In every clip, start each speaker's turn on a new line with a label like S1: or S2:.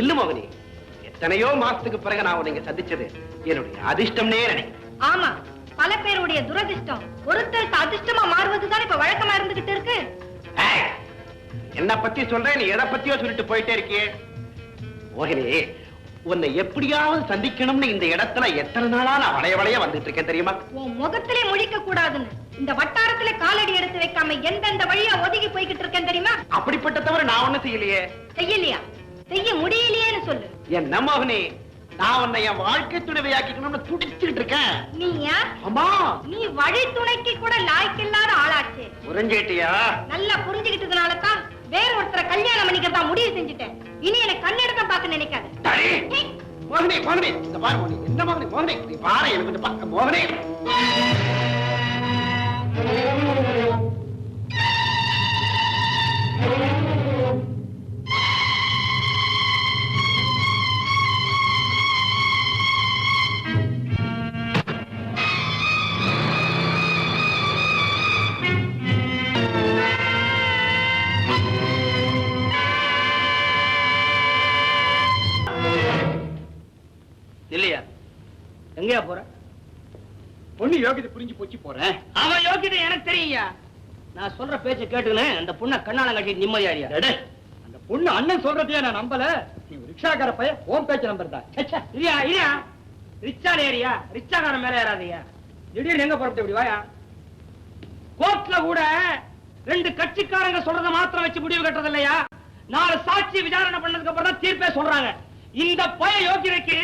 S1: இல்ல மோகினி எத்தனையோ மாசத்துக்கு பிறகு நான் உன்னை சந்திச்சது என்னுடைய அதிர்ஷ்டம்னே நினைக்கிறேன்
S2: ஆமா பல பேருடைய துரதிர்ஷ்டம். ஒருத்தருக்கு அதிர்ஷ்டமா மாறுவதுதான் இப்ப வழக்கமா இருந்துகிட்டு இருக்கு.
S1: என்ன பத்தி சொல்றேன் நீ எதை பத்தியோ சொல்லிட்டு போயிட்டே இருக்கியே. மோகினி உன்னை எப்படியாவது சந்திக்கணும்னு இந்த இடத்துல எத்தனை நாளா நான் வளைய வளைய வந்துட்டு இருக்கேன் தெரியுமா?
S2: உன் முகத்திலே முழிக்க கூடாதுன்னு. இந்த வட்டாரத்திலே காலடி எடுத்து வைக்காம எந்தெந்த வழியா ஒதுங்கி போய்கிட்டு இருக்கேன் தெரியுமா?
S1: அப்படிப்பட்ட தவிர நான் ஒண்ணும் செய்யலையே.
S2: செய்யலையா? செய்ய முடியலையேன்னு சொல்லு.
S1: என்ன மோகினி நான் உன்னை என் வாழ்க்கை துணைவையாக்கிக்கணும்னு துடிச்சுக்கிட்டு இருக்கேன்.
S2: நீயா
S1: அம்மா!
S2: நீ வழி துணைக்கு கூட லாய்க்கில்லாத ஆளாச்சே.
S1: புரிஞ்சுக்கிட்டியா
S2: நல்லா புரிஞ்சுக்கிட்டதுனால தான் வேற ஒருத்தரை கல்யாணம் பண்ணிக்கிறதா முடிவு செஞ்சுட்டேன். இனி எனக்கு கண்ணெடுக்க பார்க்க நினைக்காத.
S1: மோகினி மோகினி! இந்த பாரு மோகினி என்ன மோகினி? மோகினி நீ பாரு எனக்கு கொஞ்சம் பா- மோகினி!
S3: போச்சு போறேன்.
S4: அவன் யோகிதை எனக்கு தெரியுயா நான் சொல்ற பேச்ச கேட்டுக்கினேன் அந்த பொண்ணை கண்ணால கட்டிட்டு நிம்மதியாரியா
S3: அந்த பொண்ணு அண்ணன் சொல்றதையே நான் நம்பல. நீ ரிக்ஷாக்கார பையன் ஓம் பேச்ச நம்பர் தான்.
S4: இல்லையா இல்லையா ரிச்சா ஏரியா ரிச்சாக்காரன் மேல ஏறாதயா திடீர்னு எங்க புறப்பட்டு இப்படி வாயா? கோர்ட்ல கூட ரெண்டு கட்சிக்காரங்க சொல்றத மாத்திரம் வச்சு முடிவு கட்டுறது இல்லையா? நாலு சாட்சி விசாரணை பண்ணதுக்கு அப்புறம் தான் தீர்ப்பே சொல்றாங்க. இந்த பய யோகிதைக்கு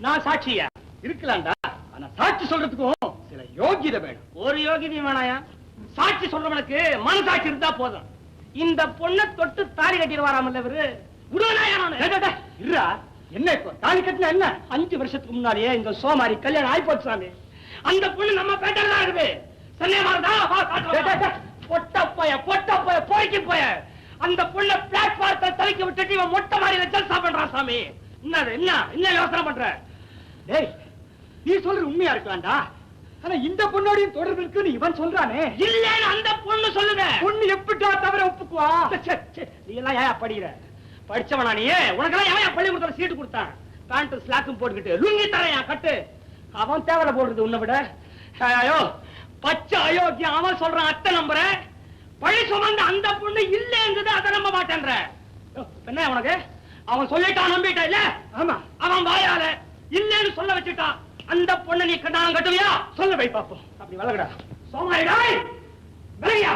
S4: நான் சாட்சியா?
S3: இருக்கலாம்டா. ஆனா சாட்சி சொல்றதுக்கும் சில யோகிதை வேணும்.
S4: ஒரு யோகிதையும் வேணாயா? சாட்சி சொல்றவனுக்கு மனசாட்சி இருந்தா போதும். இந்த பொண்ணை தொட்டு தாலி
S3: டேய், டேய், இருடா. என்ன இப்போ? தாலி கட்டினா என்ன?
S4: அஞ்சு வருஷத்துக்கு முன்னாடியே இந்த சோமாரி கல்யாணம் ஆயி போச்சு சாமி. அந்த பொண்ணு நம்ம பேட்டர் தான் இருக்குது. சந்தேகமானதா வா காட்டுறேன்.
S3: டேய், டேய், டேய்.
S4: பொட்ட போய பொட்ட போய போய்க்கு போய. அந்த பொண்ண பிளாட்பாரத்தை தவிக்க விட்டுட்டு இவன் மொட்டை மாடியில ஜல்சா பண்றான் சாமி. என்னது என்ன? என்ன யோசனை பண்ற?
S3: டேய் நீ சொல்றது உண்மையா இருக்கலாம்டா. ஆனா இந்த பொண்ணோடையும் தொடர்பு இருக்குன்னு இவன் சொல்றானே.
S4: இல்லன்னு அந்த பொண்ணு சொல்லுங்க
S3: பொண்ணு எப்படிடா தவிர ஒப்புக்குவா?
S4: நீ எல்லாம் ஏன் படிக்கிற? படிச்சவனா நீ? உனக்கெல்லாம் எவன் பள்ளிக்கூடத்துல சீட்டு கொடுத்தான்? பேண்ட் ஸ்லாக்கும் போட்டுக்கிட்டு லுங்கி தரையா கட்டு. அவன் தேவலை போடுறது உன்னை விட. ஐயோ பச்சை அயோக்கியம். அவன் சொல்றான் அத்தை நம்புற. பழி சுமந்த அந்த பொண்ணு இல்லைங்கிறது அதை நம்ப மாட்டேன்ற. என்ன உனக்கு? அவன் சொல்லிட்டான் நம்பிட்டான் இல்ல?
S3: ஆமா.
S4: அவன் வாயால இல்லைன்னு சொல்ல வச்சுட்டான். அந்த பொண்ணை நீ கண்டாலும் கட்டுவியா? சொல்ல போய் பாப்போம் அப்படி வளர்கடா சோமாயிடாய் விலகியா?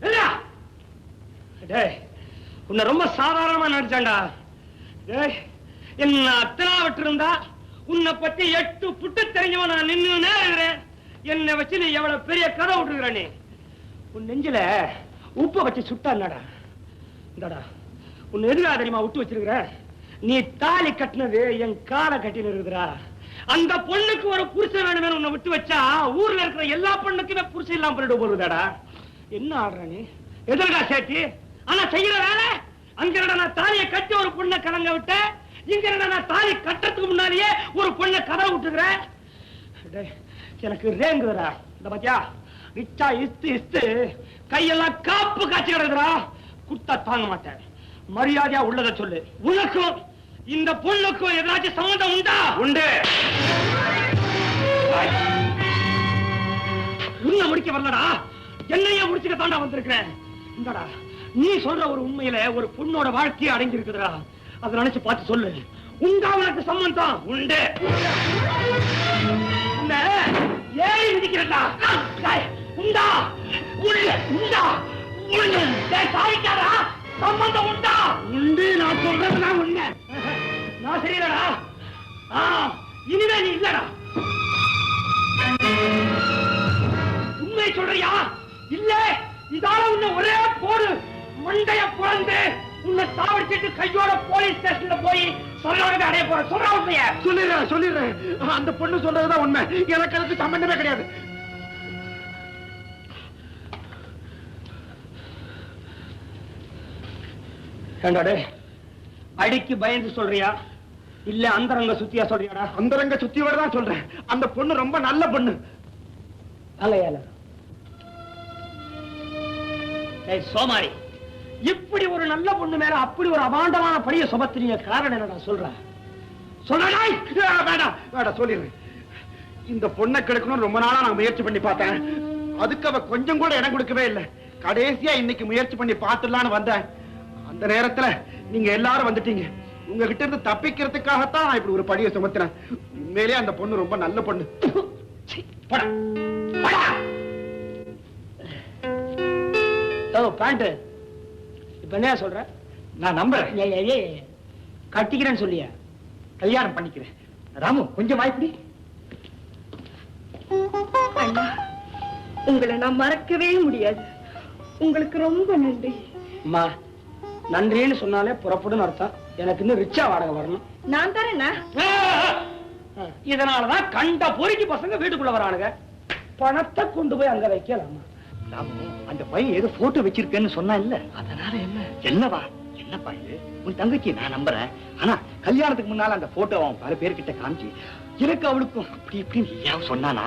S4: இல்லையா டேய் உன்னை ரொம்ப சாதாரணமா நடிச்சான்டா டேய் என்ன அத்தனா விட்டுருந்தா உன்னை பத்தி எட்டு புட்டு தெரிஞ்சவன் நான் நின்னு நேரம் என்னை வச்சு நீ எவ்வளவு பெரிய கதை விட்டுருக்கிற நீ? உன் நெஞ்சில உப்பை வச்சு சுட்டாடா இந்தாடா உன்னை எதுக்காக தெரியுமா விட்டு வச்சிருக்கிற? நீ தாலி கட்டினது என் காலை கட்டின்னு இருக்குதுடா அந்த பொண்ணுக்கு ஒரு புருஷன் வேணுமே உன்னை விட்டு வச்சா ஊர்ல இருக்கிற எல்லா பொண்ணுக்குமே புருஷன் இல்லாம பண்ணிட்டு போறதாடா என்ன ஆடுற நீ? எதிர்கா சேட்டி ஆனா செய்யற வேலை? அங்க நான் தாலியை கட்டி ஒரு பொண்ணை கலங்க விட்ட இங்க நான் தாலி கட்டுறதுக்கு முன்னாடியே ஒரு பொண்ணை கதை விட்டுக்கிறேன்? எனக்கு ரேங்குதுடா இந்த பாத்தியா? ரிச்சா இஸ்து இஸ்து. கையெல்லாம் காப்பு காய்ச்சி கிடக்குறா குத்தா தாங்க மாட்டேன். மரியாதையா உள்ளத சொல்லு. உனக்கும் இந்த பொண்ணுக்கும் ஏதாச்சும் சம்மந்தம் உண்டா?
S1: உண்டு.
S4: உன்னை முடிக்க வரலடா. என்னையே முடிச்சுக்க தாண்டா வந்திருக்கிறேன். இந்தடா நீ சொல்ற ஒரு உண்மையில ஒரு பொண்ணோட வாழ்க்கையை அடங்கி இருக்குதுடா அதை நினைச்சு பார்த்து சொல்லு. உண்டா உனக்கு சம்பந்தம்? உண்டு. ஏறி டேய், உண்டா? உண்டு உண்டா? உண்டு. சாய்க்காரா சம்பந்தம் உண்டா? உண்டு நான் சொல்றதுனா உண்மை. நான் சரியில்லடா. இனிமே நீ இல்லடா. உண்மை சொல்றியா? இல்ல இதால உன்னை ஒரே போடு. மண்டைய பிறந்து உன்னை சாவடிச்சிட்டு கையோட போலீஸ் ஸ்டேஷன்ல போய் சொல்லாத அடைய போற. சொல்ற உண்மைய?
S1: சொல்லிடுறேன் சொல்லிடுறேன். அந்த பொண்ணு சொல்றதுதான் உண்மை. எனக்கு அதுக்கு சம்பந்தமே கிடையாது.
S4: ஏண்டாடே அடிக்கு பயந்து சொல்றியா? இல்ல அந்தரங்க சுத்தியா சொல்றியாடா?
S1: அந்தரங்க சுத்தியோட தான் சொல்றேன். அந்த பொண்ணு ரொம்ப நல்ல பொண்ணு.
S4: அலையால சோமாரி
S5: இப்படி ஒரு நல்ல பொண்ணு மேல அப்படி ஒரு அபாண்டமான பழிய சுமத்திரிய காரணம் என்ன நான் சொல்றேன் சொல்றாய்
S1: வேண்டாம் வேண்டாம் சொல்லிடுறேன். இந்த பொண்ணை கெடுக்கணும் ரொம்ப நாளா நான் முயற்சி பண்ணி பார்த்தேன். அதுக்கு அவ கொஞ்சம் கூட இடம் கொடுக்கவே இல்லை. கடைசியா இன்னைக்கு முயற்சி பண்ணி பார்த்துடலான்னு வந்தேன். அந்த நேரத்துல நீங்க எல்லாரும் வந்துட்டீங்க. உங்ககிட்ட இருந்து தப்பிக்கிறதுக்காகத்தான் நான் இப்படி ஒரு படியை சுமத்தினேன். உண்மையிலேயே அந்த பொண்ணு ரொம்ப நல்ல பொண்ணு.
S5: பேண்ட் இப்ப என்ன சொல்ற?
S3: நான் நம்புறேன்.
S5: ஏய், ஏய், ஏய், ஏய். கட்டிக்கிறேன்னு சொல்லியா?
S3: கல்யாணம் பண்ணிக்கிறேன். ராமு கொஞ்சம் வாய்ப்படி
S2: அண்ணா உங்களை நான் மறக்கவே முடியாது. உங்களுக்கு ரொம்ப நன்றி.
S5: அம்மா நன்றின்னு சொன்னாலே புறப்படுன்னு அர்த்தம். எனக்கு இன்னும் ரிச்சா வாடகை வரணும்.
S2: நான் தரேண்ணா
S5: இதனாலதான் கண்ட பொறுக்கி பசங்க வீட்டுக்குள்ள வரானுங்க. பணத்தை கொண்டு போய் அங்க வைக்கலாமா?
S3: அந்த பையன் ஏதோ போட்டோ வச்சிருக்கேன்னு சொன்னா இல்ல? அதனால என்ன? என்னவா? என்னப்பா இது? உன் தங்கச்சி நான் நம்புறேன். ஆனா கல்யாணத்துக்கு முன்னால அந்த போட்டோ அவன் பல பேர்கிட்ட காமிச்சு எனக்கு அவளுக்கும் அப்படி இப்படின்னு ஏன் சொன்னானா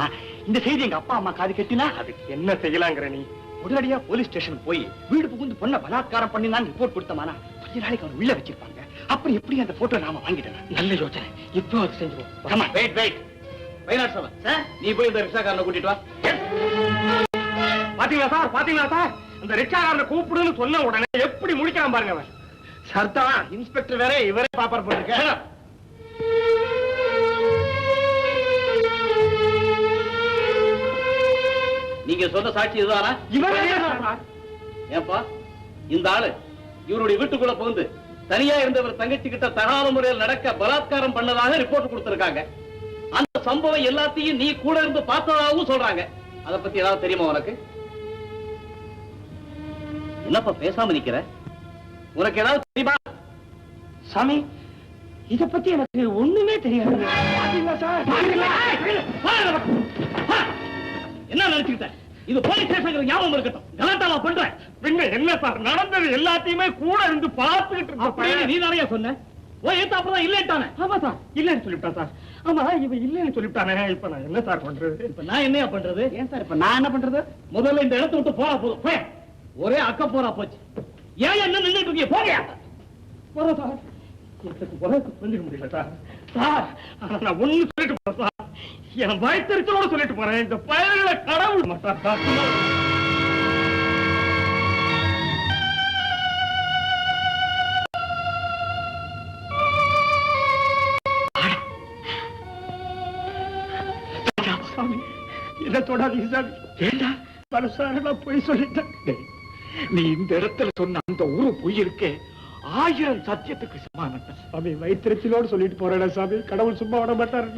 S3: இந்த செய்தி எங்க அப்பா அம்மா காது கட்டினா? அதுக்கு என்ன செய்யலாங்கிற நீ? உடனடியா போலீஸ் ஸ்டேஷன் போய் வீடு புகுந்து பொண்ணை பலாத்காரம் பண்ணினான்னு ரிப்போர்ட் கொடுத்தமானா? கொஞ்ச நாளைக்கு அவன் உள்ள வச்சிருப்பாங்க. அப்புறம் எப்படி அந்த போட்டோ நாம வாங்கிட்டேன்
S5: நல்ல யோசனை. இப்போ அது
S1: வெயிட் வெயிட் சார் நீ போய் இந்த ரிக்ஷாக்காரனை கூட்டிட்டு வா.
S5: பாத்தீங்களா சார் பாத்தீங்களா சார் இந்த ரிக்ஷாக்காரனை கூப்பிடுன்னு சொன்ன உடனே எப்படி முடிக்கிறான் பாருங்க அவன்.
S1: சர்தான் இன்ஸ்பெக்டர் வேற இவரே பாப்பார் போட்டிருக்க
S6: நீங்க சொன்ன சாட்சி இதுதானா?
S5: இவரே
S6: ஏன்பா? இந்த ஆளு. இவருடைய வீட்டுக்குள்ள புகுந்து தனியா இருந்தவர் தங்கச்சி கிட்ட தகாத முறையில் நடக்க பலாத்காரம் பண்ணதாக ரிப்போர்ட் கொடுத்திருக்காங்க. அந்த சம்பவம் எல்லாத்தையும் நீ கூட இருந்து பார்த்ததாகவும் சொல்றாங்க. அத பத்தி ஏதாவது தெரியுமா உனக்கு? என்னப்பா பேசாம நிக்கிற? உனக்கு ஏதாவது தெரியுமா?
S5: சாமி இத பத்தி எனக்கு ஒண்ணுமே தெரியாது.
S6: என்ன நினைச்சுக்கிட்ட? இது போலீஸ் ஸ்டேஷன் ஞாபகம் இருக்கட்டும். கலாட்டாவா பண்றேன்
S5: பின்ன என்ன சார் நடந்தது எல்லாத்தையுமே கூட இருந்து பார்த்துக்கிட்டு
S6: அப்படின்னு நீ நிறைய சொன்ன? ஓ ஏத்தாப்பதான் இல்லைட்டானே
S5: ஆமா சார். இல்லன்னு சொல்லிவிட்டான் சார். ஆமா இவ இல்லன்னு சொல்லிவிட்டானே. இப்ப நான் என்ன சார் பண்றது?
S6: இப்ப நான் என்னையா பண்றது?
S1: ஏன் சார் இப்ப நான் என்ன பண்றது?
S6: முதல்ல இந்த இடத்தை விட்டு போறா போதும். ஒரே அக்க போறா போச்சு. ஏன் என்ன நின்னுட்டு இருக்கீங்க? போங்க
S5: போறோம் சார். எனக்கு உலகத்து புரிஞ்சுக்க முடியல சார். சார் நான் ஒண்ணு சொல்லிட்டு போறேன் சார். என் வயத்தறிச்சலோட சொல்லிட்டு போறேன். இந்த பயல்களை கடவுள் மாட்டார் சார். என்ன தொடாதீங்க சாமி. ஏண்டா? மனசார நான் போய் சொல்லிட்டேன்.
S3: நீ இந்த இடத்துல சொன்ன அந்த ஊரு பொய் இருக்கேன் ஆயிரம் சத்தியத்துக்கு சமானம்
S5: சாமி வயிற்றுச்சலோடு சொல்லிட்டு போறேன் சாமி. கடவுள் சும்மா விட மாட்டாரு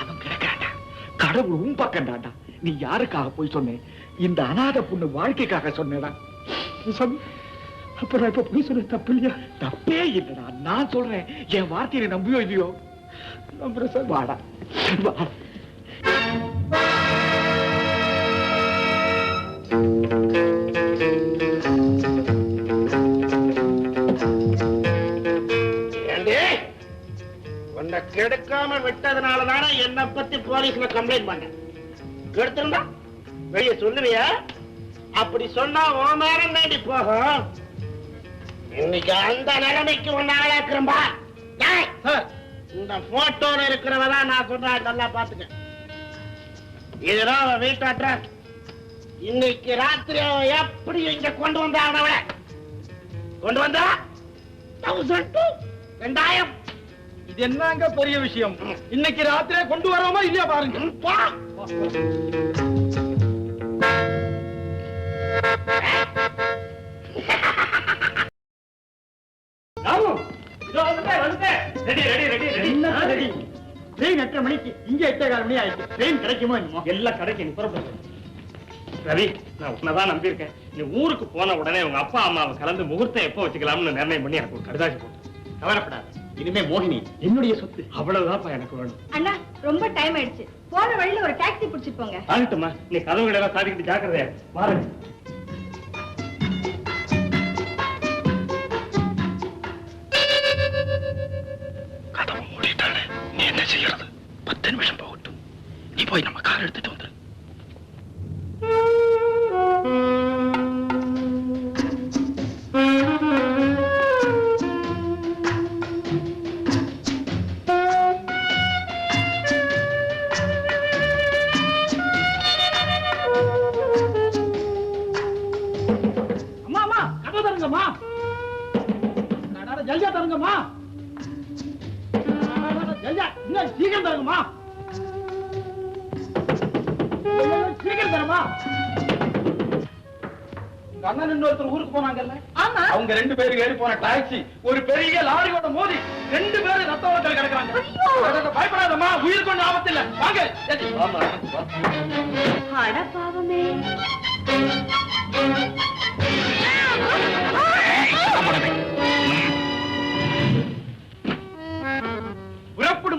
S3: அவன் கிடக்கிறான்டா. கடவுள் உன் பக்கம்டாடா நீ யாருக்காக போய் சொன்னேன் இந்த அனாதை பொண்ணு வாழ்க்கைக்காக சொன்னேடா.
S5: சாமி அப்ப நான் இப்ப போய் சொல்ல தப்பு இல்லையா?
S3: தப்பே இல்லடா. நான் சொல்றேன். என் வார்த்தையை நம்பியோ இல்லையோ?
S5: நம்புறேன் சார்
S3: வாடா. வா
S1: கெடுக்காம விட்டதுனாலதானே என்ன பத்தி போலீஸ்ல கம்ப்ளைண்ட் பண்ண கெடுத்திருந்தா வெளிய சொல்லுவியா? அப்படி சொன்னா உன் மேல நேடி போகும். இன்னைக்கு அந்த நிலைமைக்கு ஆளாக்குறம்பா டேய், இந்த போட்டோல இருக்கிறவதான் நான் சொல்றேன். நல்லா பாத்துக்க இதுதான் அவன் வீட்டு அட்ரஸ் இன்னைக்கு ராத்திரி எப்படி இங்க கொண்டு வந்தா கொண்டு வந்தா? தௌசண்ட் டூ ரெண்டாயிரம்.
S3: இது என்னங்க பெரிய விஷயம்? இன்னைக்கு ராத்திரே கொண்டு வரோமா இல்லையா பாருங்க. ட்ரெயின் எட்டரை மணிக்கு. இங்க எட்டே கால் மணி ஆயிடுச்சு. ட்ரெயின் கிடைக்குமோ என்னமோ?
S5: எல்லாம் கிடைக்கும் நீ புறப்படு. ரவி நான் உன்னதான் நம்பியிருக்கேன். நீ ஊருக்கு போன உடனே உங்க அப்பா அம்மாவை கலந்து முகூர்த்தம் எப்போ வச்சுக்கலாம்னு நிர்ணயம் பண்ணி எனக்கு ஒரு கடிதாசி போட்டு.
S3: கவலைப்படாத. இனிமே மோகினி என்னுடைய சொத்து
S5: அவ்வளவுதான்ப்பா எனக்கு வேணும்.
S2: அண்ணா ரொம்ப டைம் ஆயிடுச்சு. போற வழியில ஒரு டாக்ஸி பிடிச்சிட்டு போங்க.
S5: ஆகட்டுமா நீ கதவுகளை எல்லாம் சாதிக்கிட்டு ஜாக்கிரதையா மாறு
S3: கதவு மூடிட்டாலே நீ என்ன செய்யறது? பத்து நிமிஷம் போகட்டும். நீ போய் நம்ம கார் எடுத்துட்டு வந்துரு.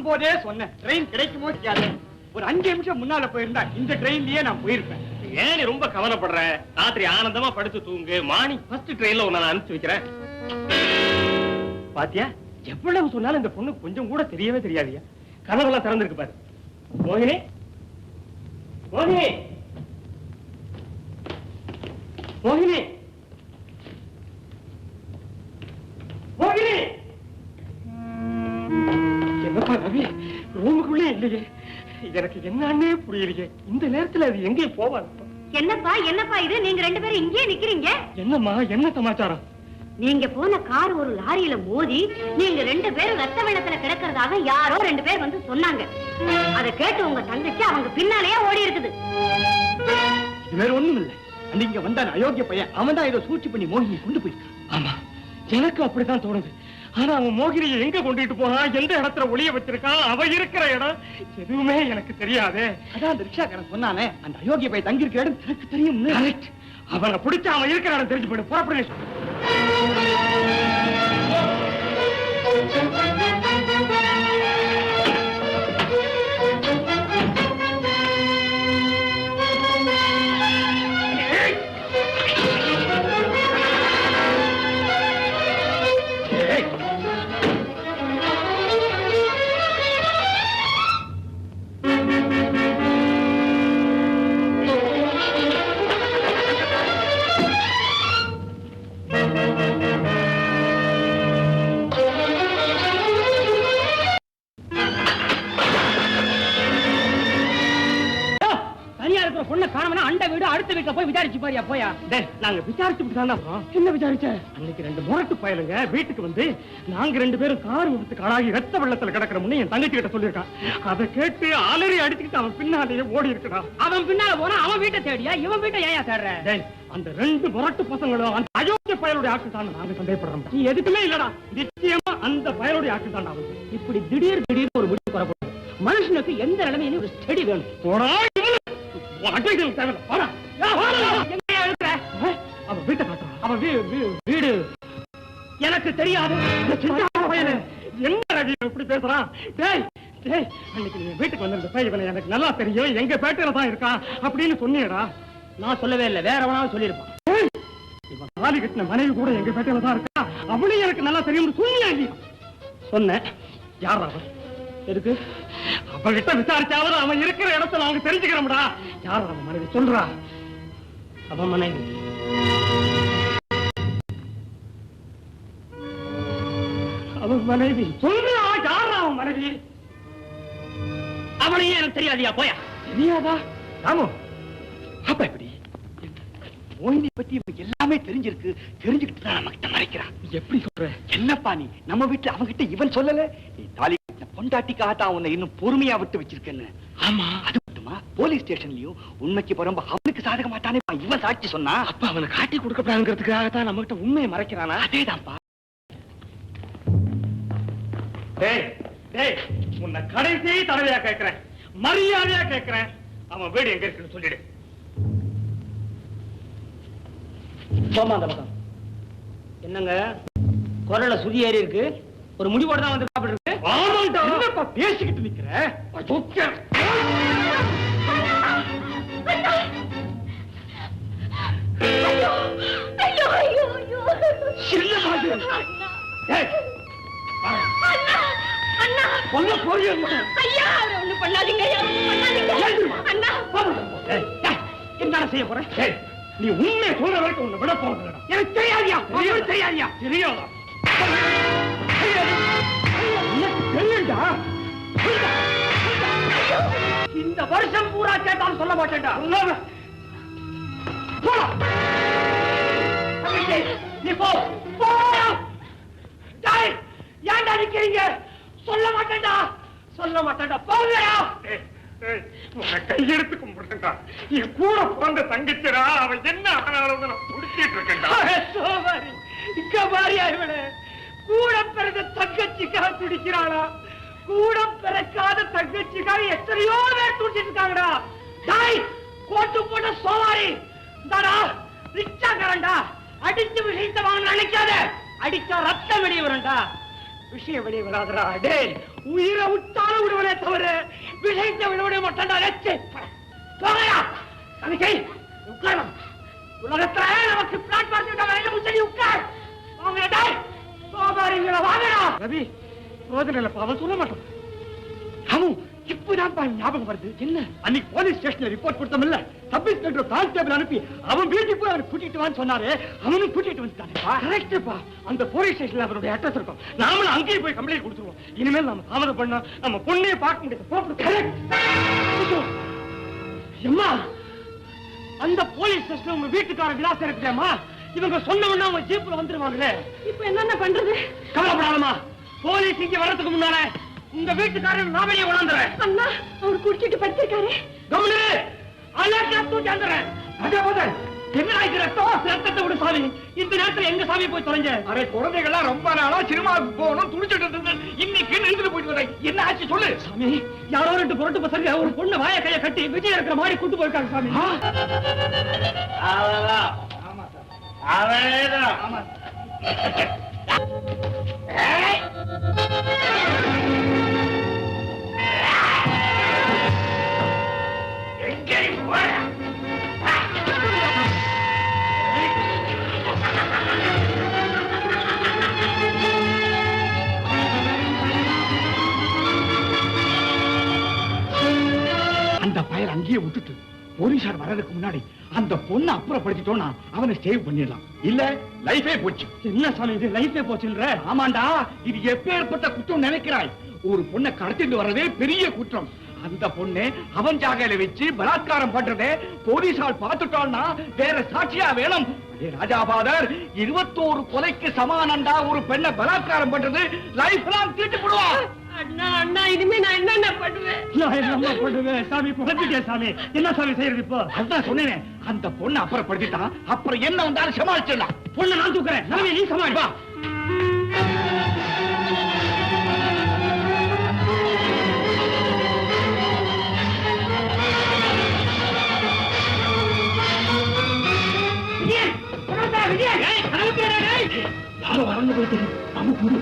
S5: புறப்படும் போதே சொன்னேன். ட்ரெயின் கிடைக்குமோ கிடையாது ஒரு அஞ்சு நிமிஷம் முன்னால போயிருந்தா இந்த ட்ரெயின்லயே நான் போயிருப்பேன்.
S7: ஏன் நீ ரொம்ப கவலைப்படுற? ராத்திரி ஆனந்தமா படுத்து தூங்கு. மார்னிங் ஃபர்ஸ்ட் ட்ரெயின்ல உன்னை நான் அனுப்பிச்சு வைக்கிறேன்.
S5: பாத்தியா? எவ்வளவு சொன்னாலும் இந்த பொண்ணு கொஞ்சம் கூட தெரியவே தெரியாதியா? கதவெல்லாம் திறந்திருக்கு பாரு. மோகினி? மோகினி? மோகினி? மோகினி? என்னப்பா ரவி? ரூமுக்குள்ளே இல்லையே. எனக்கு என்னன்னே புரியலையே. இந்த நேரத்துல அது எங்கே போவாது
S8: என்னப்பா என்னப்பா இது? நீங்க ரெண்டு பேரும் இங்கேயே நிக்கிறீங்க?
S5: என்னம்மா என்ன சமாச்சாரம்?
S8: நீங்க போன கார் ஒரு லாரியில மோதி நீங்க ரெண்டு பேரும் ரத்த வெள்ளத்துல கிடக்கிறதாக யாரோ ரெண்டு பேர் வந்து சொன்னாங்க. அதை கேட்டு உங்க தங்கச்சி அவங்க பின்னாலேயே ஓடி இருக்குது.
S9: வேற ஒண்ணும் இல்ல. அன்னைக்கு வந்தான் அயோக்கிய பையன். அவன் தான் ஏதோ சூழ்ச்சி பண்ணி மோகினி கொண்டு போயிருக்கான்.
S5: ஆமா. எனக்கு அப்படித்தான் தோணுது. ஆனா அவன் மோகினியை எங்க கொண்டுட்டு போறான் எந்த இடத்துல ஒளிய வச்சிருக்கான் அவ இருக்கிற இடம் எதுவுமே எனக்கு தெரியாதே.
S9: அதான் அந்த ரிக்ஷாக்காரன் சொன்னானே அந்த அயோக்கிய பையன் தங்கி இருக்க இடம் எனக்கு தெரியும்
S5: அவனை பிடிச்ச அவன் இருக்கிற இடம் தெரிஞ்சு போயிடு. புறப்படு பொண்ணை காணவனா அண்ட வீடு அடுத்த வீட்டுல போய் விசாரிச்சு பாரியா போயா? டேய் நாங்க விசாரிச்சுட்டு தான் போறோம். என்ன விசாரிச்ச? அன்னைக்கு ரெண்டு முரட்டு பயலுங்க வீட்டுக்கு வந்து நாங்க ரெண்டு பேரும் கார் விபத்துக்கு ஆளாகி ரத்த வெள்ளத்துல கிடக்கிற முன்னே என் தங்கச்சி கிட்ட சொல்லியிருக்கான். அதை கேட்டு அலறி அடிச்சுக்கிட்டு அவன் பின்னாலேயே ஓடி இருக்கிறான் அவன் பின்னால போனா அவன் வீட்டை தேடியா? இவன் வீட்டை ஏயா தேடுற? டேய் அந்த ரெண்டு முரட்டு பசங்களும் அந்த அயோக்கிய பயலுடைய ஆக்கு தான் நாங்க சந்தேகப்படுறோம். நீ எதுக்குமே இல்லடா. நிச்சயமா அந்த பயலுடைய ஆக்கு தான் இப்படி திடீர் திடீர்னு ஒரு முடிவு வரப்படும் மனுஷனுக்கு எந்த நிலைமையிலும் ஒரு ஸ்டடி வேணும். அவன் வீட்டை காட்டுறான் அவன் வீடு. எனக்கு தெரியாது. இவன் இப்படி பேசுறான்? டேய் டேய் அன்னைக்கு நீ வீட்டுக்கு வந்திருந்த பையன் இவனை எனக்கு நல்லா தெரியும். எங்க பேட்டையில தான் இருக்கான் அப்படின்னு சொன்னியடா. நான் சொல்லவே இல்லை. வேற எவனாவது சொல்லியிருப்பான். இவன் கட்டின மனைவி கூட எங்க பேட்டையில தான் இருக்கா? அவளையும் எனக்கு நல்லா தெரியும் சொன்னியா இல்லையா? சொன்னேன். யார் அவன்? எதுக்கு? அவகிட்ட விசாரிச்சாவது அவன் இருக்கிற இடத்துல அவங்க தெரிஞ்சுக்கிறோம்டா. யார் அவன் மனைவி? சொல்றா. அவன் மனைவி. அவன் மனைவி. சொல்றா யார் அவன் மனைவி? அவனையும் எனக்கு தெரியாதியா? போயா. தெரியாதா ராமு
S9: அப்ப எப்படி? மோகினி பத்தி இவனுக்கு எல்லாமே தெரிஞ்சிருக்கு. தெரிஞ்சுக்கிட்டு தான் நம்ம கிட்ட மறைக்கிறான்
S5: எப்படி சொல்ற?
S9: என்னப்பா நீ? நம்ம வீட்டுல அவன்கிட்ட இவன் சொல்லல? நீ தாலி பொண்டாட்டிக்காக தான் உன்னை இன்னும் பொறுமையா விட்டு வச்சிருக்கேன்னு.
S5: ஆமா.
S9: அது மட்டுமா? போலீஸ் ஸ்டேஷன்லயும் உண்மைக்கு புறம்ப அவனுக்கு சாதக மாட்டானே இவன் சாட்சி சொன்னா?
S5: அப்ப அவனை காட்டி கொடுக்கக்கூடாதுங்கிறதுக்காக தான் நம்ம கிட்ட உண்மையை மறைக்கிறானா?
S9: அதேதான்ப்பா.
S5: டேய் டேய் உன்னை கடைசி தடவையா கேட்கிறேன் மரியாதையா கேட்கிறேன் அவன் வீடு எங்க இருக்குன்னு சொல்லிடு.
S4: போமா அந்த பக்கம். என்னங்க? குரல்ல சுதி ஏறி இருக்கு. ஒரு முடிவோட தான் வந்து சாப்பிட்டு
S5: என்னப்பா பேசிக்கிட்டு நிக்கிற?
S8: ஐயோ ஐயோ ஐயோ அண்ணா
S5: கொல்ல போறியே
S8: ஐயா பண்ணாதீங்க ஐயா ஒண்ணு பண்ணாதீங்க அண்ணா
S5: என்ன செய்ய போற? நீ உண்மை சொல்ற வரைக்கும் உன்னை விட போறது எனக்கு தெரியாதியா? தெரியாதியா? தெரியாதா? இந்த வருஷம் பூரா கேட்டாலும் சொல்ல மாட்டேன்டா. நீ போ. ஏன்டா நிக்கிறீங்க? சொல்ல மாட்டேன்டா. சொல்ல மாட்டேன்டா. போங்கடா.
S10: உன்னை கையெடுத்து கும்பிடுறா என் கூட பிறந்த தங்கச்சிடா அவன் என்ன ஆனாலும் நான் துடிச்சிட்டு இருக்கேன்டா.
S5: இங்க பாரியா இவனே கூட பிறந்த தங்கச்சிக்காக துடிக்கிறாளா? கூட பிறக்காத தங்கச்சிக்காக எத்தனையோ பேர் துடிச்சிட்டு இருக்காங்கடா டாய் கோட்டு போட்ட சோமாரி இந்தாடா ரிச்சாக்காரன்டா அடிச்சு விஷயத்தை வாங்க நினைக்காத. அடிச்சா ரத்தம் வெளியே வரண்டா விஷயம் வெளியே வராதரா டே உயிரை விட்டாலும் விடுவனே தவிர விஷயத்தை விடுவனே விட மாட்டான்டா போகையா தனிக்கை உட்காரம் உலகத்துல நமக்கு பிளாட்பார்ட் வேலை முச்சடி உட்கார். வாங்க டேய். சோமாரிங்களை வாங்கடா. ரவி இல்லப்பா அவன் சொல்ல மாட்டான். அவன் இப்பதான் ஞாபகம் வருது. என்ன? அன்னைக்கு போலீஸ் ஸ்டேஷன்ல ரிப்போர்ட் கொடுத்தோம்ல? சப் இன்ஸ்பெக்டர் கான்ஸ்டபிள் அனுப்பி அவன் வீட்டுக்கு போய் அவனை கூட்டிட்டு வான்னு சொன்னாரு. அவனும் கூட்டிட்டு வந்துட்டானேப்பா. கரெக்ட்ப்பா அந்த போலீஸ் ஸ்டேஷன்ல அவருடைய அட்ரஸ் இருக்கும். நாமளும் அங்கேயே போய் கம்ப்ளைண்ட் கொடுத்துருவோம். இனிமேல் நாம தாமதம் பண்ணா நம்ம பொண்ணையே பார்க்க முடியாது. கரெக்ட் எம்மா அந்த போலீஸ் ஸ்டேஷன்ல உங்க வீட்டுக்கார விலாசம் இருக்குதேம்மா இவங்க சொன்ன உடனே அவங்க ஜீப்ல வந்துருவாங்களே.
S2: இப்ப என்னென்ன பண்றது?
S5: கவலைப்படாதம்மா. போலீஸ் இங்க வர்றதுக்கு முன்னால உங்க வீட்டுக்காரன் நான் வெளியே உணர்ந்துறேன்.
S2: அண்ணா அவர் குடிச்சிட்டு படுத்திருக்காரு.
S5: கவனி அலர்ட்டா தூக்கி வந்துறேன் அடே போதே என்ன ஆயிடுச்சு ரத்தம் ரத்தத்தை விடு சாமி. இந்த நேரத்துல எங்க சாமி போய் தொலைஞ்ச?
S10: அரே குழந்தைகள்லாம் ரொம்ப நாளா சினிமாவுக்கு போகணும் துடிச்சிட்டு இருந்தது. இன்னைக்கு நிறுத்திட்டு போயிட்டு வரேன் என்ன ஆச்சு சொல்லு.
S5: சாமி யாரோ ரெண்டு புரட்டு பசங்க ஒரு பொண்ணு வாய கைய கட்டி விஜய் இருக்கிற மாதிரி கூட்டு போயிருக்காங்க சாமி.
S1: அவனேதான்! எங்க நீ போற?
S3: அந்த பயல் அங்கேயே விட்டுட்டு போலீசார் வர்றதுக்கு முன்னாடி அந்த பொண்ணை அப்புறப்படுத்திட்டோம்னா அவனை சேவ் பண்ணிடலாம். இல்ல லைஃபே போச்சு.
S5: என்ன சாமி இது? லைஃபே போச்சுன்ற?
S3: ஆமாண்டா இது எப்பேற்பட்ட குற்றம் நினைக்கிறாய்? ஒரு பொண்ணை கடத்திட்டு வர்றதே பெரிய குற்றம். அந்த பொண்ணு அவன் ஜாகையில வச்சு பலாத்காரம் பண்றதே போலீசார் பார்த்துட்டோம்னா வேற சாட்சியா வேணும். ராஜாபாதர் இருபத்தோரு கொலைக்கு சமானண்டா ஒரு பெண்ணை பலாத்காரம் பண்றது லைஃப் எல்லாம் தீட்டு போடுவான்
S2: அண்ணா அண்ணா இனிமே நான் என்னென்ன பண்ணுவேன்?
S5: நான் என்ன பண்ணுவேன்? சாமி குழந்தைட்டேன் சாமி. என்ன சாமி செய்யறது இப்போ?
S3: அதான் சொன்னேனே. அந்த பொண்ணு அப்புறம் அப்புறப்படுத்திட்டான். அப்புறம் என்ன வந்தாலும் சமாளிச்சிடலாம்.
S5: பொண்ணை நான் தூக்குறேன். சாமி நீ சமாளி வா வரணும் போல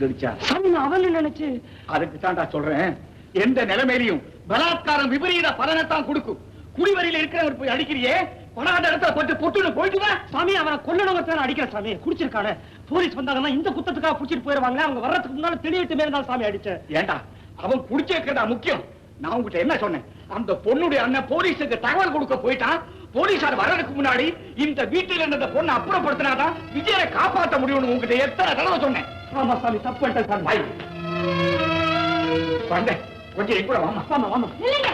S5: நினைச்சு.
S3: அதுக்கு தான்டா சொல்றேன். எந்த நிலைமையிலையும் பலாத்காரம் விபரீத பலனைத்தான் கொடுக்கும். குடிவரியில இருக்கிறவர் போய் அடிக்கிறியே? பணாத இடத்துல போட்டு பொட்டுன்னு போயிட்டு
S5: சாமி அவனை கொல்லணுங்க அடிக்கிற சாமி. குடிச்சிருக்கானே. போலீஸ் வந்தாங்கன்னா இந்த குத்தத்துக்காக புடிச்சிட்டு போயிருவாங்க அவங்க வர்றதுக்கு முன்னால தெளிவிட்டு மேல தான் சாமி அடிச்சேன்
S3: ஏண்டா அவன் குடிச்சிருக்கிறதா முக்கியம்? நான் உங்ககிட்ட என்ன சொன்னேன்? அந்த பொண்ணுடைய அண்ணன் போலீஸுக்கு தகவல் கொடுக்க போயிட்டான். போலீசார் வர்றதுக்கு முன்னாடி இந்த வீட்டில் இருந்த பொண்ணை அப்புறப்படுத்தினாதான் விஜயனை காப்பாற்ற முடியும்னு உங்ககிட்ட எத்தனை தடவை சொன்னேன்.
S5: ஆமா சாமி தப்பு பண்ணிட்டேன் சாமி
S3: வாய். கொஞ்சம் என் கூட வாமா
S5: ஆமா ஆமா
S2: இல்லைங்க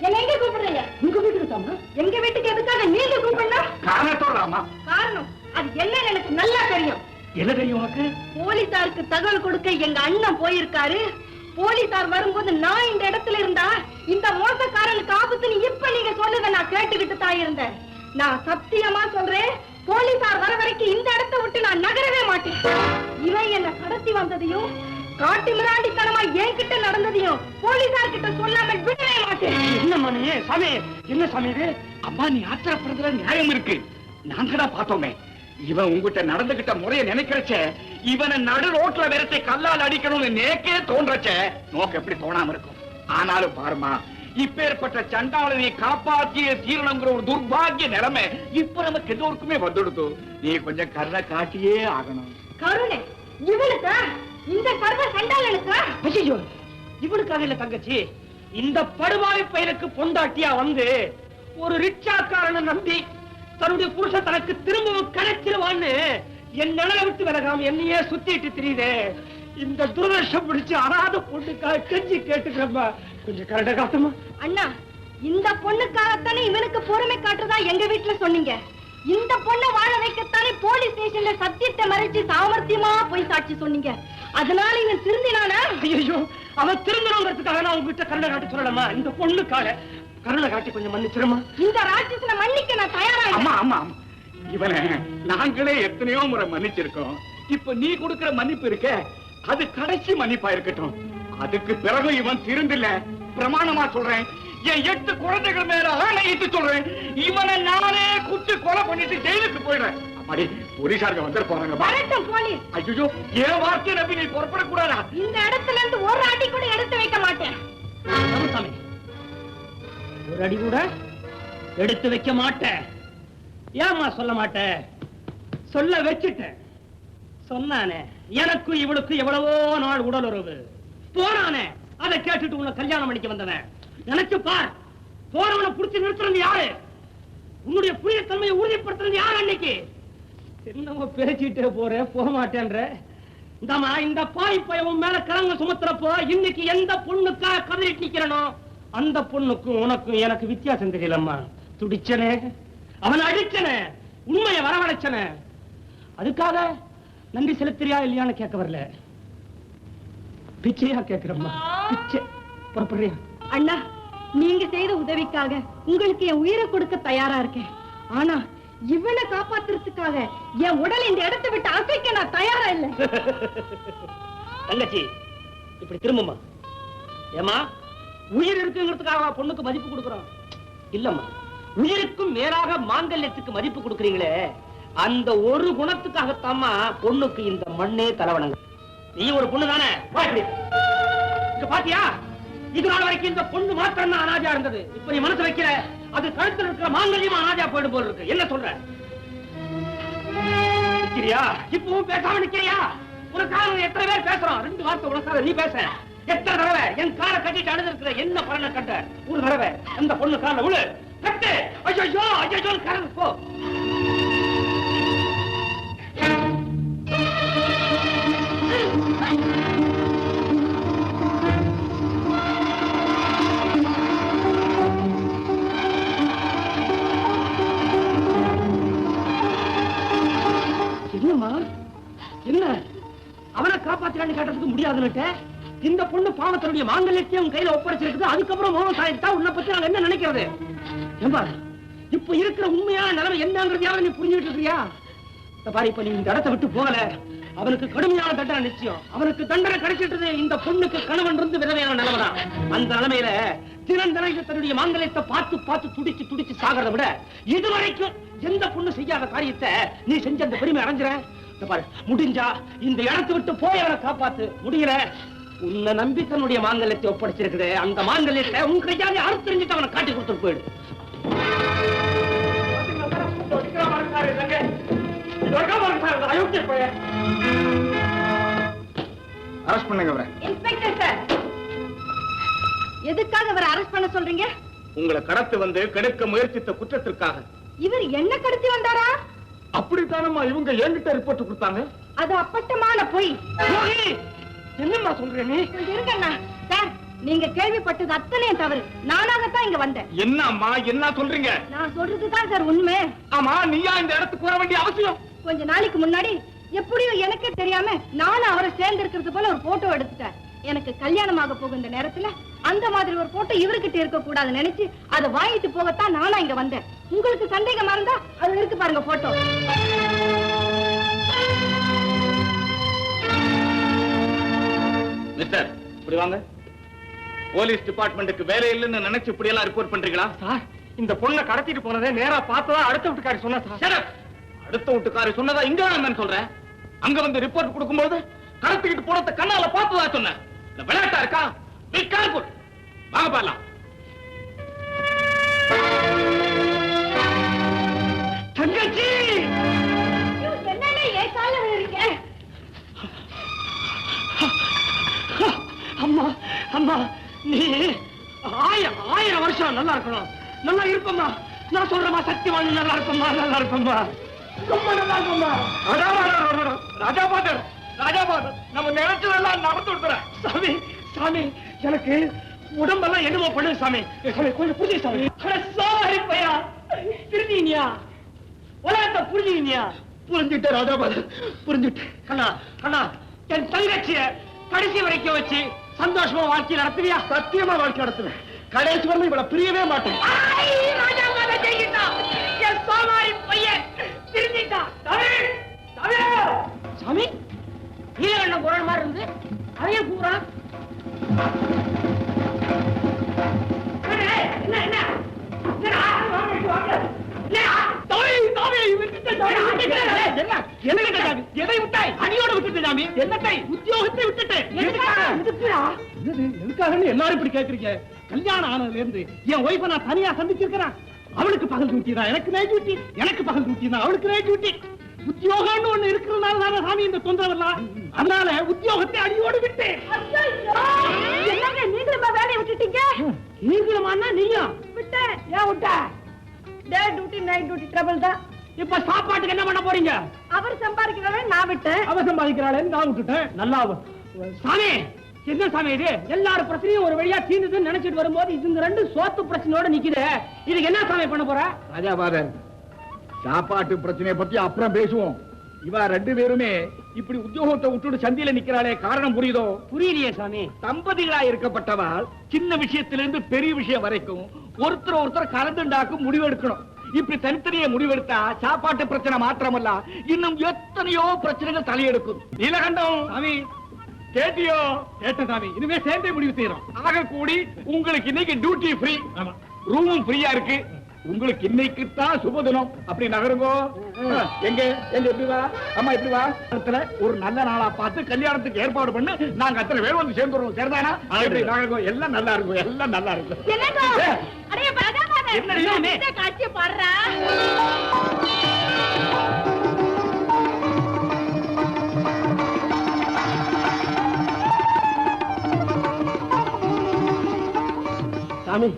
S2: என்ன எங்க கூப்பிடுறீங்க?
S5: உங்க வீட்டுக்கு சாமி
S2: எங்க வீட்டுக்கு எதுக்காக நீங்க கூப்பிடணும்?
S3: காரணத்தோட ஆமா
S2: காரணம் அது என்னன்னு எனக்கு நல்லா தெரியும்.
S3: என்ன தெரியும் உனக்கு?
S2: போலீசாருக்கு தகவல் கொடுக்க எங்க அண்ணன் போயிருக்காரு. போலீசார் வரும்போது நான் இந்த இடத்துல இருந்தா இந்த மோசக்காரனுக்கு ஆபத்துன்னு இப்ப நீங்க சொன்னதை நான் கேட்டுக்கிட்டு தான் இருந்தேன். நான் சத்தியமா சொல்றேன் போலீசார் வர வரைக்கும் இந்த இடத்தை விட்டு நான் நகரவே மாட்டேன். கடத்தி வந்ததையும் காட்டு மிராண்டித்தனமா என்கிட்ட நடந்ததையும் போலீசார் கிட்ட சொல்லாம விடவே மாட்டேன்.
S5: என்ன மணி சாமி என்ன சாமி இது?
S3: அம்மா நீ ஆத்திரப்படுறதுல நியாயம் இருக்கு. நாங்கடா பார்த்தோமே. இவன் உங்ககிட்ட நடந்துகிட்ட முறைய நினைக்கிறச்ச இவனை நடு ரோட்ல விரட்டி கல்லால் அடிக்கணும்னு நேக்கே தோன்றச்ச. நோக்கு எப்படி தோணாம இருக்கும். ஆனாலும் பாருமா இப்பேற்பட்ட சண்டாளனை காப்பாற்றிய தீரணுங்கிற ஒரு துர்பாகிய நிலைமை இப்ப நமக்கு எல்லோருக்குமே வந்துடுது. நீ கொஞ்சம் கருணை காட்டியே ஆகணும்.
S2: கருணை? இவனுக்கா இந்த சர்வ சண்டாளனுக்கா?
S4: ஐயோ இவனுக்காக இல்ல தங்கச்சி. இந்த படுவாய் பையனுக்கு பொண்டாட்டியா வந்து ஒரு ரிக்ஷாக்காரனை நம்பி தன்னுடைய புருஷன் தனக்கு திரும்பவும் கிடைச்சிருவான்னு என் நிழலை விட்டு விலகாம என்னையே சுத்திட்டு தெரியுதே. இந்த துரதர்ஷம் பிடிச்சு அனாத பொண்ணுக்காக கெஞ்சி கேட்டுக்கிறப்ப கொஞ்சம் கரண்ட காட்டுமா?
S2: அண்ணா இந்த பொண்ணுக்காகத்தானே இவனுக்கு பொறுமை காட்டுறதா எங்க வீட்டுல சொன்னீங்க? இந்த பொண்ணை வாழ வைக்கத்தானே போலீஸ் ஸ்டேஷன்ல சத்தியத்தை மறைச்சு சாமர்த்தியமா போய் சாட்சி சொன்னீங்க. அதனால இவன் திருந்தினானா?
S4: ஐயோ அவன் திருந்தணுங்கிறதுக்காக நான் உங்ககிட்ட கருணை காட்டி சொல்லலாமா இந்த பொண்ணுக்காக கருணை காட்டி கொஞ்சம் மன்னிச்சிருமா?
S2: இந்த ராட்சசனை மன்னிக்க நான் தயாரா
S3: ஆமா ஆமா. இவனை நாங்களே எத்தனையோ முறை மன்னிச்சிருக்கோம். இப்ப நீ கொடுக்கிற மன்னிப்பு இருக்க அது கடைசி மன்னிப்பா இருக்கட்டும். அதுக்கு பிறகு இவன் திருந்தில்ல. பிரமாணமா சொல்றேன். என் எட்டு குழந்தைகள் மேல ஆணையிட்டு சொல்றேன். இவனை நானே குத்து கொலை பண்ணிட்டு ஜெயிலுக்கு போயிடுறேன். அம்மாடி போறாங்க.
S2: வரட்டும் போலீஸ்.
S3: ஐயோ என் வார்த்தை நம்பி நீ புறப்படக்கூடாதா?
S2: இந்த இடத்துல இருந்து ஒரு அடி கூட எடுத்து வைக்க மாட்டேன்.
S4: ஒரு அடி கூட எடுத்து வைக்க மாட்டேன். ஏம்மா சொல்ல மாட்டேன்? சொல்ல வச்சுட்டேன். சொன்னானே எனக்கு இவளுக்கு எவ்வளவோ நாள் உடல் உறவு போனானே அதை கேட்டுட்டு உன்னை கல்யாணம் பண்ணிக்க வந்தவன். நினைச்சு பார். போறவனை புடிச்சு நிறுத்துறது யாரு? உன்னுடைய புரியத்தன்மையை உறுதிப்படுத்துறது யாரு அன்னைக்கு? என்னமோ பேசிட்டே போற போக மாட்டேன்ற இந்தமா இந்த பாய் பயவும் மேல கலங்க சுமத்துறப்போ இன்னைக்கு எந்த பொண்ணுக்கா கதறிட்டு நிக்கிறனோ அந்த பொண்ணுக்கும் உனக்கும் எனக்கு வித்தியாசம் தெரியலம்மா. துடிச்சனே. அவன் அடிச்சனே. உண்மையை வரவழைச்சனே. அதுக்காக நன்றி செலுத்துறியா இல்லையான்னு கேட்க வரல. பிச்சையா கேக்குறம்மா பிச்சை. புறப்படுறியா?
S2: அண்ணா நீங்க செய்த உதவிக்காக உங்களுக்கு என் உயிரை கொடுக்க தயாரா இருக்கேன். ஆனா இவனை காப்பாத்துறதுக்காக என் உடல் இந்த இடத்தை விட்டு அசைக்க நான் தயாரா இல்லை.
S4: தங்கச்சி இப்படி திரும்பமா ஏமா உயிர் இருக்குங்கிறதுக்காக பொண்ணுக்கு மதிப்பு கொடுக்குறோம். இல்லம்மா உயிருக்கும் மேலாக மாங்கல்யத்துக்கு மதிப்பு கொடுக்குறீங்களே அந்த ஒரு குணத்துக்காகத்தாம்மா பொண்ணுக்கு இந்த மண்ணே தலைவணங்க. நீ ஒரு பொண்ணு தானே இங்க பாத்தியா? இது நாள் வரைக்கும் இந்த பொண்ணு மாத்திரம் தான் அனாஜா இருந்தது. இப்ப நீ மனசு வைக்கிற அது கழுத்தில் இருக்கிற மாங்கல்யமா அனாஜா போயிடும் போல இருக்கு. என்ன சொல்ற? நிக்கிறியா? இப்பவும் பேசாம நிக்கிறியா? உனக்காக எத்தனை பேர் பேசுறோம்? ரெண்டு வார்த்தை உனக்காக நீ பேச. எத்தனை தடவை என் காரை கட்டிட்டு அழுது என்ன பலனை கட்ட ஒரு தடவை. அந்த பொண்ணு காலை விழு. கட்டு. ஐயோ ஐயோ கரண்ட் போ. என்னம்மா என்ன? அவனை காப்பாத்திரான்னு கேட்டதுக்கு முடியாதுன்னுட்ட? இந்த பொண்ணு பாவத்தனுடைய மாங்கல்யத்தையும் உன் கையில ஒப்படைச்சிருக்குது. அதுக்கப்புறம் மோகம் சாயிட்டா உன்னை பத்தி நாங்க என்ன நினைக்கிறது? ஏம்பா இப்ப இருக்கிற உண்மையான நிலைமை என்னங்கிறதையாவது நீ புரிஞ்சுட்டு இருக்கியா? பாரு இப்ப நீ இந்த இடத்தை விட்டு போகல. அவனுக்கு கடுமையான தண்டனை நிச்சயம். அவனுக்கு தண்டனை கிடைச்சிட்டது இந்த பொண்ணுக்கு கணவன் இருந்து விதவையான நிலைமைதான். அந்த நிலைமையில தினம் தன்னுடைய மாங்கல்யத்தை பார்த்து பார்த்து துடிச்சு துடிச்சு சாகிறத விட இதுவரைக்கும் எந்த பொண்ணு செய்யாத காரியத்தை நீ செஞ்ச அந்த பெருமை அடைஞ்சிற? பாரு முடிஞ்சா இந்த இடத்தை விட்டு போய் அவனை காப்பாத்து. முடியல? உன்னை நம்பி தன்னுடைய மாங்கல்யத்தை ஒப்படைச்சிருக்குது. அந்த மாங்கல்யத்தை உன் கையாலே அறுத்து தெரிஞ்சுட்டு அவனை காட்டி கொடுத்துட்டு போயிடு.
S3: அரெஸ்ட் பண்ணுங்க அவரை.
S2: இன்ஸ்பெக்டர் சார் எதுக்காக அவரை அரெஸ்ட் பண்ண சொல்றீங்க?
S3: உங்களை கடத்து வந்து கெடுக்க முயற்சித்த குற்றத்திற்காக.
S2: இவர் என்ன கடத்தி வந்தாரா?
S3: அப்படித்தானம்மா இவங்க என்கிட்ட ரிப்போர்ட் கொடுத்தாங்க?
S2: அது அப்பட்டமான பொய்.
S4: என்னம்மா சொல்ற நீ?
S2: இருங்கண்ணா. சார் நீங்க கேள்விப்பட்டது அத்தனையும் தவறு. நானாகத்தான் இங்க வந்தேன்.
S3: என்ன அம்மா என்ன சொல்றீங்க?
S2: நான் சொல்றதுதான் சார் உண்மை.
S3: ஆமா நீயா இந்த இடத்துக்கு வர வேண்டிய அவசியம்?
S2: கொஞ்ச நாளைக்கு முன்னாடி எப்படியும் எனக்கே தெரியாம நானும் அவரை சேர்ந்து இருக்கிறது போல ஒரு போட்டோ எடுத்துட்டேன். எனக்கு கல்யாணமாக போகும் இந்த நேரத்துல அந்த மாதிரி ஒரு போட்டோ இவர்கிட்ட இருக்க கூடாதுன்னு நினைச்சு அதை வாங்கிட்டு போகத்தான் நானா இங்க வந்தேன். உங்களுக்கு சந்தேகமா இருந்தா அது இருக்கு பாருங்க போட்டோ.
S3: மிஸ்டர் இப்படி வாங்க. போலீஸ் டிபார்ட்மெண்ட்டுக்கு வேலை இல்லைன்னு நினைச்சு இப்படி எல்லாம் ரிப்போர்ட் பண்றீங்களா?
S4: சார் இந்த பொண்ணை கடத்திட்டு போனதே நேரா பார்த்ததா அடுத்த வீட்டுக்காரி சொன்னா சார்.
S3: அடுத்த வீட்டுக்காரி சொன்னதா இங்க வேணாம் சொல்றேன். அங்க வந்து ரிப்போர்ட் கொடுக்கும்போது கடத்திக்கிட்டு போனத கண்ணால பார்த்ததா சொன்னேன். இந்த விளையாட்டா இருக்கா? Be careful. வாங்க பாடலாம் தங்கச்சி!
S4: அம்மா அம்மா நீ ஆயிரம் ஆயிரம் வருஷம் நல்லா இருக்கணும். நல்லா இருப்பம்மா. நான் சொல்றமா சத்தியவாணி நல்லா இருப்பம்மா நல்லா இருப்பம்மா. ரொம்ப நல்லா இருப்பம்மா ராஜா பாதர் ராஜா பாதர் நம்ம நினைச்சதெல்லாம் நடந்து விடுறேன் சாமி சாமி எனக்கு உடம்பெல்லாம் என்னமோ பண்ணுது சாமி. சாமி கொஞ்சம் புரிஞ்சு சாமி. சாரி பையா. திருந்தீனியா உலகத்தை புரிஞ்சுக்கினியா? புரிஞ்சுட்டேன் ராஜாபாதர் புரிஞ்சுட்டேன் கண்ணா கண்ணா என் தங்கச்சிய கடைசி வரைக்கும் வச்சு சந்தோஷமா வாழ்க்கை நடத்துவியா? சத்தியமா வாழ்க்கை நடத்துவேன். கடைசி வரலும் இவளை பிரியவே மாட்டேன். சாமி நீலகண்டம் குரல் மாதிரி இருந்து அதையும் கூறான் எதை விட்டாய்? அடியோட விட்டுட்டேன் சாமி. என்னத்தை? உத்தியோகத்தை. எதுக்காக? எல்லாரும் இப்படி கேக்குறீங்க கல்யாணம் ஆனதுல இருந்து என் ஒய்ஃபை நான் தனியா சந்திச்சிருக்கிறேன் அவளுக்கு பகல் டியூட்டி தான் எனக்கு நைட் டியூட்டி எனக்கு பகல் டியூட்டி தான் அவளுக்கு நைட் டியூட்டி உத்தியோகம்னு ஒண்ணு இருக்கிறதுனால தானே சாமி இந்த தொந்தரவெல்லாம் அதனால உத்தியோகத்தை அடியோடு
S2: என்னங்க நீங்களும் வேலையை விட்டுட்டீங்க
S4: நீங்களுமான்னா நீங்க
S2: விட்டேன் ஏன் விட்ட day duty night duty trouble தான்
S4: இப்ப சாப்பாட்டுக்கு என்ன பண்ண போறீங்க?
S2: அவர் சம்பாதிக்கிறவரை நான் விட்டேன்.
S4: அவ சம்பாதிக்கிறாளே நான் விட்டுட்டேன். நல்லா சாமி என்ன சாமி இது? எல்லாரும் பிரச்சனையும் ஒரு வழியா தீர்ந்ததுன்னு நினைச்சிட்டு வரும்போது இதுங்க ரெண்டு சோத்து பிரச்சனையோட நிக்குது. இதுக்கு என்ன சாமி பண்ண போற?
S3: ராஜாபாதன் சாப்பாட்டு பிரச்சனையை பத்தி அப்புறம் பேசுவோம். இவ ரெண்டு பேருமே இப்படி உத்தியோகத்தை விட்டுட்டு சந்தியில நிக்கிறாளே காரணம் புரியுதோ?
S4: புரியலையே சாமி.
S3: தம்பதிகளா இருக்கப்பட்டவாள் சின்ன விஷயத்திலிருந்து பெரிய விஷயம் வரைக்கும் ஒருத்தர் ஒருத்தர் கலந்துண்டாக்கும் முடிவெடுக்கணும் இப்படி தனித்தனியே முடிவெடுத்தா சாப்பாட்டு பிரச்சனை மாத்திரமல்ல இன்னும் எத்தனையோ பிரச்சனைகள் தலையெடுக்கும். நீலகண்டம்! சாமி கேட்டியோ? கேட்ட சாமி. இனிமே சேர்ந்தே முடிவு செய்யறோம். ஆக கூடி உங்களுக்கு இன்னைக்கு டியூட்டி ஃப்ரீ ரூமும் ஃப்ரீயா இருக்கு. உங்களுக்கு இன்னைக்கு தான் சுபதினம். அப்படி நகருங்கோ. எங்க? எங்க எப்படி வா? அம்மா எப்படி வா? இடத்துல ஒரு நல்ல நாளா பார்த்து கல்யாணத்துக்கு ஏற்பாடு பண்ணு. நாங்க அத்தனை பேர் வந்து சேர்ந்துடுறோம். சரிதானா? எப்படி நகருங்கோ. எல்லாம் நல்லா இருக்கும். எல்லாம் நல்லா இருக்கும். என்ன
S2: காட்சி பாடுறா?
S1: சாமி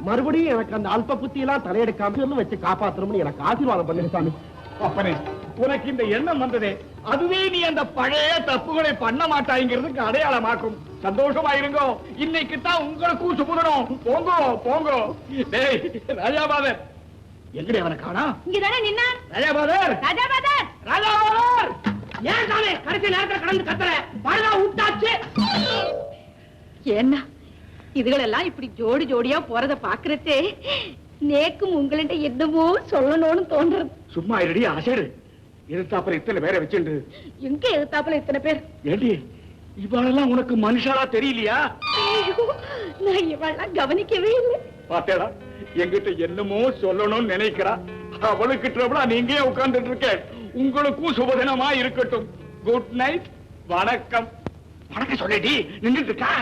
S1: மறுபடியும் எனக்கு அந்த அல்ப புத்தி எல்லாம் தலையெடுக்காம வச்சு காப்பாத்தணும்னு எனக்கு ஆசீர்வாதம் பண்ணுங்க சாமி.
S3: அப்பனே உனக்கு இந்த எண்ணம் வந்ததே. அதுவே நீ அந்த பழைய தப்புகளை பண்ண மாட்டாங்கிறதுக்கு அடையாளமாக்கும். சந்தோஷமா இருங்கோ இன்னைக்கு தான் உங்களுக்கும் சுபதனம் போங்கோ போங்கோ. டேய் ராஜாபாதர். எங்கடி அவனை காணா?
S2: இங்கதானே நின்னா
S3: ராஜாபாதர்.
S2: ராஜாபாதன்
S3: ராஜாபாதர்!
S4: ஏன் சாமி கடைசி நேரத்துல கடந்து கத்துற? பழுதா விட்டாச்சு
S2: என்ன இதுகளெல்லாம் இப்படி ஜோடி ஜோடியா போறத பாக்குறதே நேக்கும் உங்கள்ட்ட என்னமோ சொல்லணும்னு தோன்றது.
S3: சும்மா இருடி அசடு. அப்புறம் இத்தனை பேரை வச்சுண்டு.
S2: எங்க எதிர்த்தாப்புல இத்தனை பேர்?
S3: ஏண்டி இவளெல்லாம் உனக்கு மனுஷாலா தெரியலையா?
S2: நான் இவெல்லாம் கவனிக்கவே இல்லை.
S3: பாத்தேடா எங்கிட்ட என்னமோ சொல்லணும்னு நினைக்கிறா. அவளுக்கு ட்ரபிளா நீங்க உட்கார்ந்துட்டு இருக்க உங்களுக்கும் சுபதினமா இருக்கட்டும். குட் நைட் வணக்கம். வணக்கம் சொல்லிடி நின்றுட்டு இருக்கா?